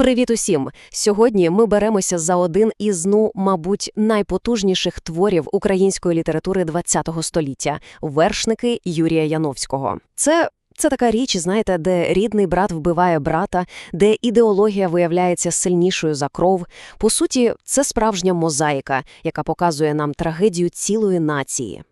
Привіт усім! Сьогодні ми беремося за один із, ну, мабуть, найпотужніших творів української літератури ХХ століття вершники Юрія Яновського. Це. Це така річ, знаєте, де рідний брат вбиває брата, де ідеологія виявляється сильнішою за кров. По суті, це справжня мозаїка, яка показує нам трагедію цілої нації.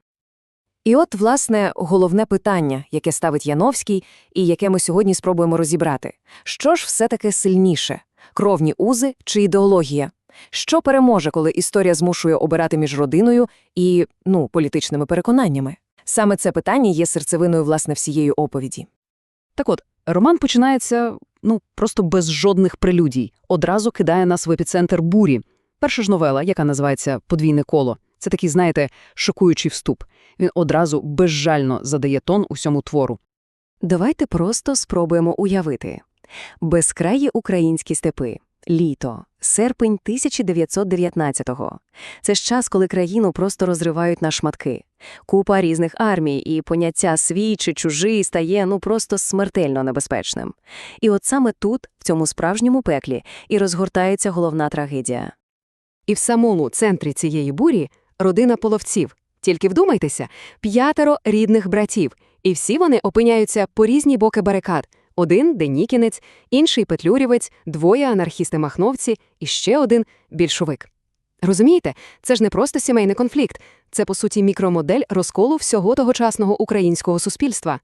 І от, власне, головне питання, яке ставить Яновський, і яке ми сьогодні спробуємо розібрати. Що ж все-таки сильніше – кровні узи чи ідеологія? Що переможе, коли історія змушує обирати між родиною і, ну, політичними переконаннями? Саме це питання є серцевиною, власне, всієї оповіді. Так от, роман починається, ну, просто без жодних прелюдій. Одразу кидає нас в епіцентр бурі. Перша ж новела, яка називається «Подвійне коло», це такий, знаєте, шокуючий вступ. Він одразу безжально задає тон усьому твору. Давайте просто спробуємо уявити. Безкраї українські степи. Літо. Серпень 1919-го. Це ж час, коли країну просто розривають на шматки. Купа різних армій, і поняття свій чи чужий стає ну просто смертельно небезпечним. І от саме тут, в цьому справжньому пеклі, і розгортається головна трагедія. І в самому центрі цієї бурі родина половців. Тільки вдумайтеся, п'ятеро рідних братів, і всі вони опиняються по різні боки барикад. Один денікінець, інший петлюрівець, двоє анархісти-махновці і ще один більшовик. Розумієте, це ж не просто сімейний конфлікт, це, по суті, мікромодель розколу всього тогочасного українського суспільства.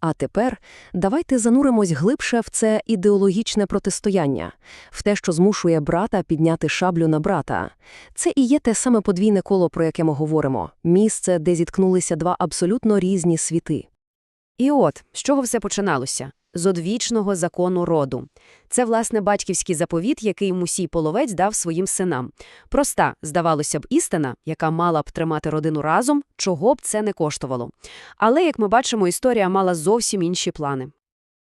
А тепер давайте зануримось глибше в це ідеологічне протистояння, в те, що змушує брата підняти шаблю на брата. Це і є те саме подвійне коло, про яке ми говоримо, місце, де зіткнулися два абсолютно різні світи. І от, з чого все починалося? З одвічного закону роду. Це, власне, батьківський заповіт, який Мусій Половець дав своїм синам. Проста, здавалося б, істина, яка мала б тримати родину разом, чого б це не коштувало. Але, як ми бачимо, історія мала зовсім інші плани.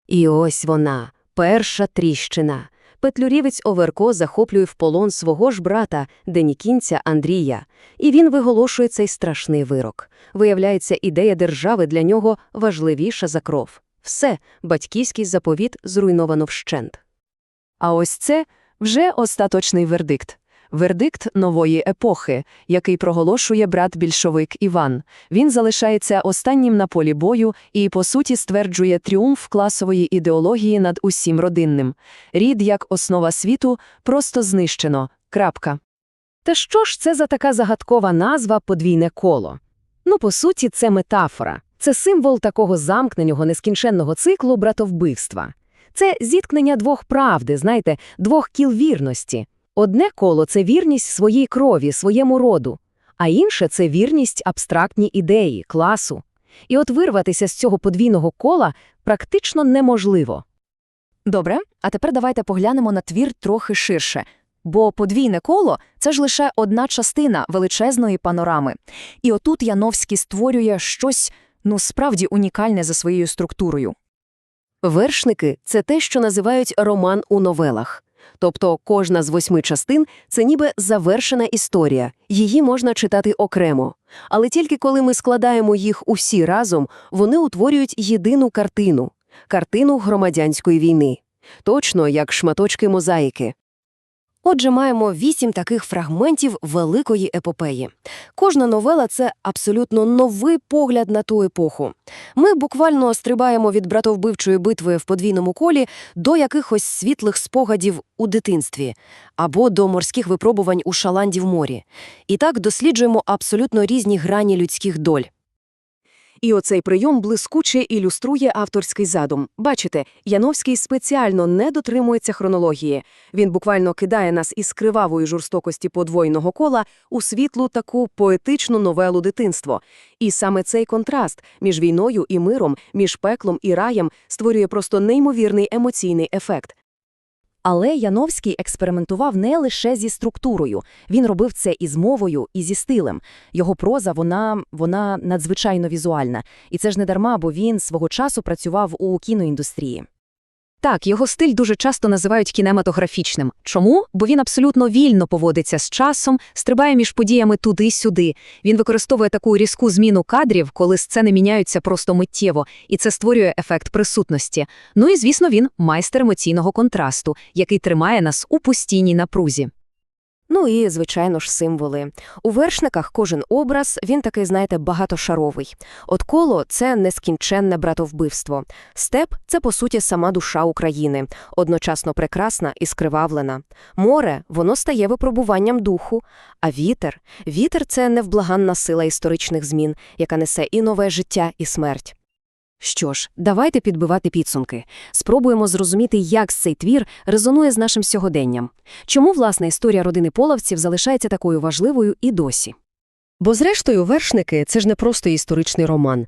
І ось вона, перша тріщина. Петлюрівець Оверко захоплює в полон свого ж брата, денікінця Андрія, і він виголошує цей страшний вирок. Виявляється, ідея держави для нього важливіша за кров. Все, батьківський заповіт зруйновано вщент. А ось це вже остаточний вердикт. Вердикт нової епохи, який проголошує брат-більшовик Іван. Він залишається останнім на полі бою і, по суті, стверджує тріумф класової ідеології над усім родинним. Рід як основа світу просто знищено. Крапка. Та що ж це за така загадкова назва «подвійне коло»? Ну, по суті, це метафора. Це символ такого замкненого нескінченного циклу братовбивства. Це зіткнення двох правди, знаєте, двох кіл вірності. Одне коло це вірність своїй крові, своєму роду, а інше це вірність абстрактній ідеї, класу. І от вирватися з цього подвійного кола практично неможливо. Добре, а тепер давайте поглянемо на твір трохи ширше. Бо подвійне коло це ж лише одна частина величезної панорами. І отут Яновський створює щось, ну, справді унікальне за своєю структурою. Вершники це те, що називають роман у новелах. Тобто кожна з восьми частин це ніби завершена історія, її можна читати окремо. Але тільки коли ми складаємо їх усі разом, вони утворюють єдину картину картину громадянської війни. Точно як шматочки мозаїки. Отже, маємо вісім таких фрагментів великої епопеї. Кожна новела це абсолютно новий погляд на ту епоху. Ми буквально стрибаємо від братовбивчої битви в подвійному колі до якихось світлих спогадів у дитинстві або до морських випробувань у шаланді в морі. І так досліджуємо абсолютно різні грані людських доль. І оцей прийом блискуче ілюструє авторський задум. Бачите, Яновський спеціально не дотримується хронології. Він буквально кидає нас із кривавої жорстокості подвоєного кола у світлу таку поетичну новелу дитинство. І саме цей контраст між війною і миром, між пеклом і раєм створює просто неймовірний емоційний ефект. Але Яновський експериментував не лише зі структурою. Він робив це і з мовою, і зі стилем. Його проза, вона, вона надзвичайно візуальна. І це ж не дарма, бо він свого часу працював у кіноіндустрії. Так, його стиль дуже часто називають кінематографічним. Чому? Бо він абсолютно вільно поводиться з часом, стрибає між подіями туди-сюди. Він використовує таку різку зміну кадрів, коли сцени міняються просто миттєво, і це створює ефект присутності. Ну і, звісно, він майстер емоційного контрасту, який тримає нас у постійній напрузі. Ну і, звичайно ж, символи. У вершниках кожен образ, він такий, знаєте, багатошаровий. От коло – це нескінченне братовбивство. Степ – це, по суті, сама душа України, одночасно прекрасна і скривавлена. Море – воно стає випробуванням духу. А вітер – вітер – це невблаганна сила історичних змін, яка несе і нове життя, і смерть. Що ж, давайте підбивати підсумки. Спробуємо зрозуміти, як цей твір резонує з нашим сьогоденням. Чому, власне, історія родини половців залишається такою важливою і досі? Бо, зрештою, вершники – це ж не просто історичний роман.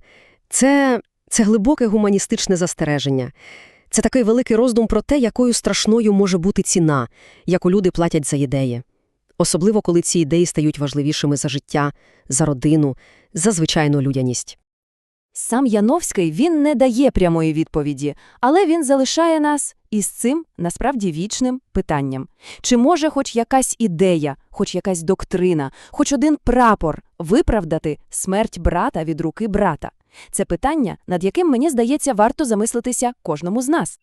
Це, це глибоке гуманістичне застереження. Це такий великий роздум про те, якою страшною може бути ціна, яку люди платять за ідеї. Особливо, коли ці ідеї стають важливішими за життя, за родину, за звичайну людяність. Сам Яновський він не дає прямої відповіді, але він залишає нас із цим насправді вічним питанням. Чи може хоч якась ідея, хоч якась доктрина, хоч один прапор виправдати смерть брата від руки брата? Це питання, над яким, мені здається, варто замислитися кожному з нас.